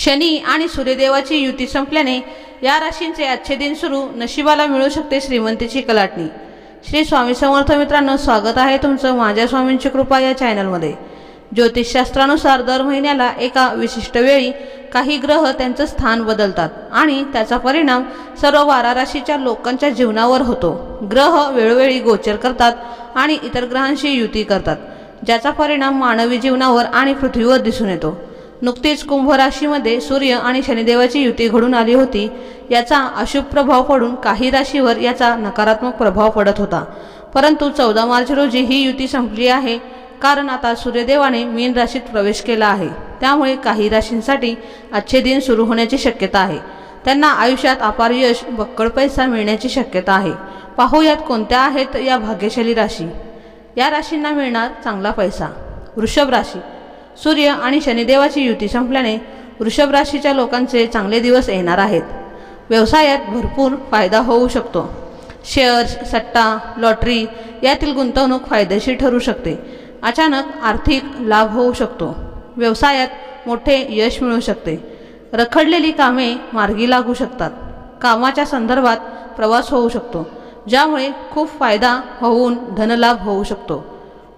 शनी आणि सूर्यदेवाची युती संपल्याने या राशींचे आजचे दिन सुरू नशिबाला मिळू शकते श्रीमंतीची कलाटणी. श्री स्वामी समर्थ मित्रांनो स्वागत आहे तुमचं माझ्या स्वामींची कृपा या चॅनलमध्ये. ज्योतिषशास्त्रानुसार दर महिन्याला एका विशिष्ट वेळी काही ग्रह त्यांचं स्थान बदलतात आणि त्याचा परिणाम सर्व बारा राशीच्या लोकांच्या जीवनावर होतो. ग्रह वेळोवेळी गोचर करतात आणि इतर ग्रहांशी युती करतात ज्याचा परिणाम मानवी जीवनावर आणि पृथ्वीवर दिसून येतो. नुकतीच कुंभ राशीमध्ये सूर्य आणि शनिदेवाची युती घडून आली होती. याचा अशुभ प्रभाव पडून काही राशीवर याचा नकारात्मक प्रभाव पडत होता. परंतु चौदा मार्च रोजी ही युती संपली आहे कारण आता सूर्यदेवाने मीन राशीत प्रवेश केला आहे. त्यामुळे काही राशींसाठी आजचे दिन सुरू होण्याची शक्यता आहे. त्यांना आयुष्यात अपार यश बक्कळ पैसा मिळण्याची शक्यता आहे. पाहूयात कोणत्या आहेत या भाग्यशाली राशी? या राशींना मिळणार चांगला पैसा. वृषभ राशी. सूर्य आणि शनिदेवाची युती संपल्याने वृषभ राशीच्या लोकांचे चांगले दिवस येणार आहेत. व्यवसायात भरपूर फायदा होऊ शकतो. शेअर्स सट्टा लॉटरी यातील गुंतवणूक फायदेशीर ठरू शकते. अचानक आर्थिक लाभ होऊ शकतो. व्यवसायात मोठे यश मिळू शकते. रखडलेली कामे मार्गी लागू शकतात. कामाच्या संदर्भात प्रवास होऊ शकतो ज्यामुळे खूप फायदा होऊन धनलाभ होऊ शकतो.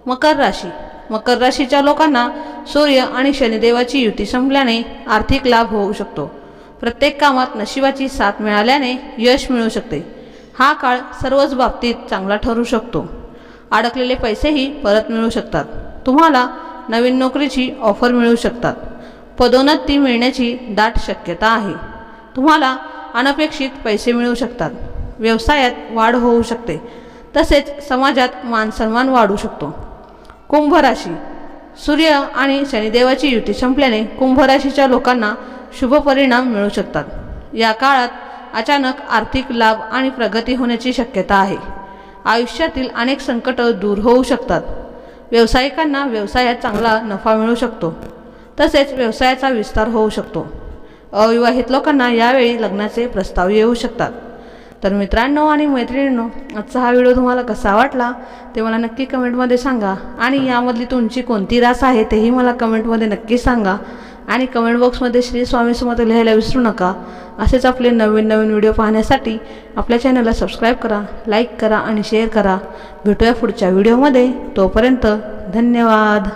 मकर राशी मकर राशीच्या लोकांना सूर्य आणि शनिदेवाची युती संपल्याने आर्थिक लाभ होऊ शकतो. प्रत्येक कामात नशिबाची साथ मिळाल्याने यश मिळू शकते. हा काळ सर्वच बाबतीत चांगला ठरू शकतो. अडकलेले पैसेही परत मिळू शकतात. तुम्हाला नवीन नोकरीची ऑफर मिळू शकतात. पदोन्नती मिळण्याची दाट शक्यता आहे. तुम्हाला अनपेक्षित पैसे मिळू शकतात. व्यवसायात वाढ होऊ शकते. तसेच समाजात मानसन्मान वाढू शकतो. कुंभ राशी सूर्य आणि शनिदेवाची युती संपल्याने कुंभ राशीच्या लोकांना शुभ परिणाम मिळू शकतात. या काळात अचानक आर्थिक लाभ आणि प्रगती होण्याची शक्यता आहे. आयुष्यातील अनेक संकट दूर होऊ शकतात. व्यावसायिकांना व्यवसायात चांगला नफा मिळू शकतो. तसेच व्यवसायाचा विस्तार होऊ शकतो. अविवाहित लोकांना यावेळी लग्नाचे प्रस्ताव येऊ शकतात. तर मित्रांनो आणि मैत्रिणींनो आजचा हा व्हिडिओ तुम्हाला कसा वाटला ते मला नक्की कमेंटमध्ये सांगा. आणि यामधली तुमची कोणती रास आहे तेही मला कमेंटमध्ये नक्की सांगा. आणि कमेंट बॉक्समध्ये श्री स्वामी समर्थ लिहायला विसरू नका. असेच आपले नवीन नवीन व्हिडिओ पाहण्यासाठी आपल्या चॅनलला सबस्क्राईब करा लाईक करा आणि शेअर करा. भेटूया पुढच्या व्हिडिओमध्ये. तोपर्यंत धन्यवाद.